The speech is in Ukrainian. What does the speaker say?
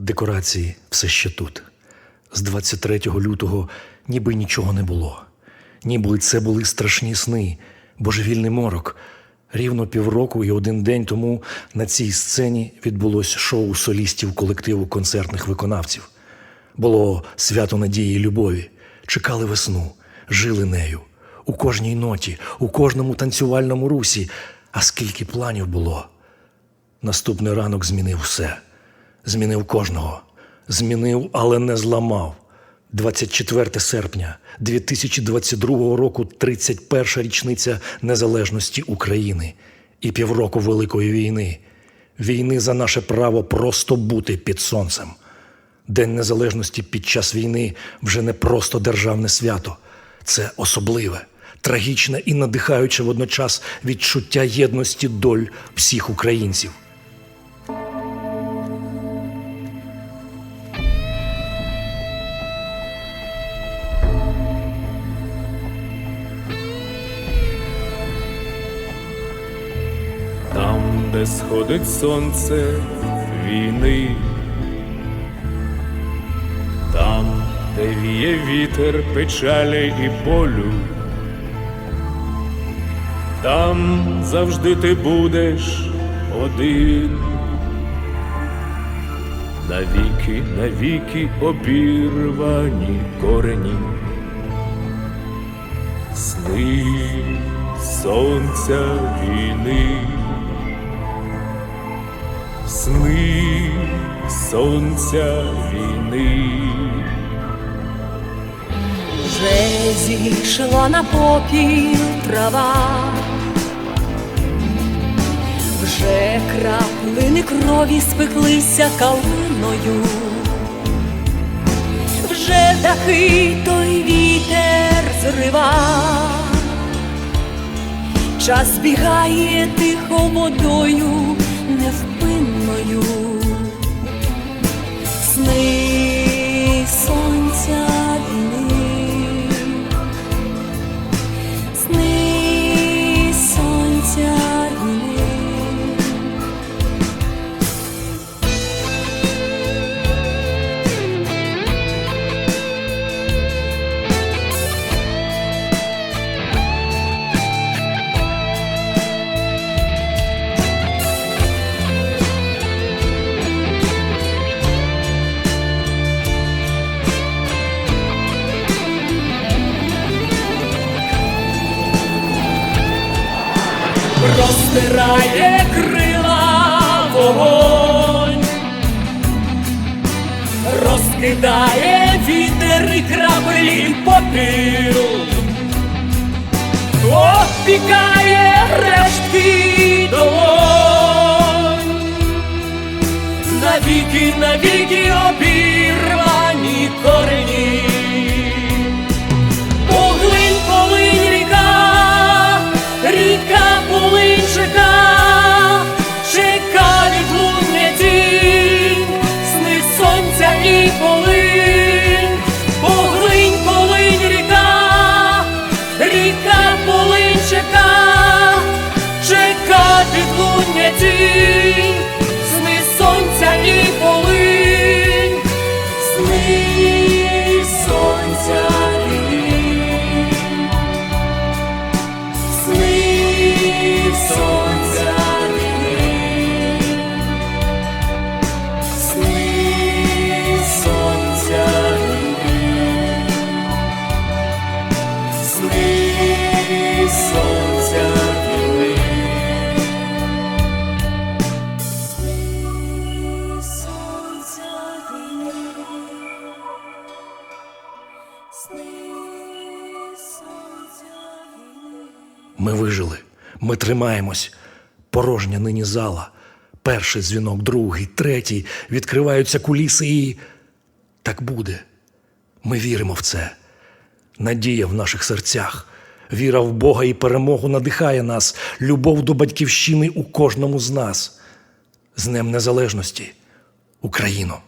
Декорації все ще тут. З 23 лютого ніби нічого не було. Ніби це були страшні сни, божевільний морок. Рівно півроку і один день тому на цій сцені відбулось шоу солістів колективу концертних виконавців. Було свято надії і любові. Чекали весну, жили нею. У кожній ноті, у кожному танцювальному русі. А скільки планів було. Наступний ранок змінив все. Змінив кожного. Змінив, але не зламав. 24 серпня 2022 року, 31 річниця незалежності України і півроку Великої війни. Війни за наше право просто бути під сонцем. День незалежності під час війни вже не просто державне свято, це особливе, трагічне і надихаюче водночас відчуття єдності доль всіх українців. Де сходить сонце війни, там, де віє вітер печалі і болю, там завжди ти будеш один. Навіки, навіки обірвані корені, сни сонця війни. Сни сонця війни. Вже зійшла на попіл трава, вже краплини крові спеклися калиною, вже дахи той вітер зрива, час бігає тихо водою sonho. Розтирає крила вогонь, розкидає вітер і краплі попіл, обпікає чека, чека відлуння тінь, Ми вижили, ми тримаємось. Порожня нині зала. Перший дзвінок, другий, третій. Відкриваються куліси і. Так буде. Ми віримо в це. Надія в наших серцях. Віра в Бога і перемогу надихає нас, любов до батьківщини у кожному з нас. З Днем Незалежності, Україно!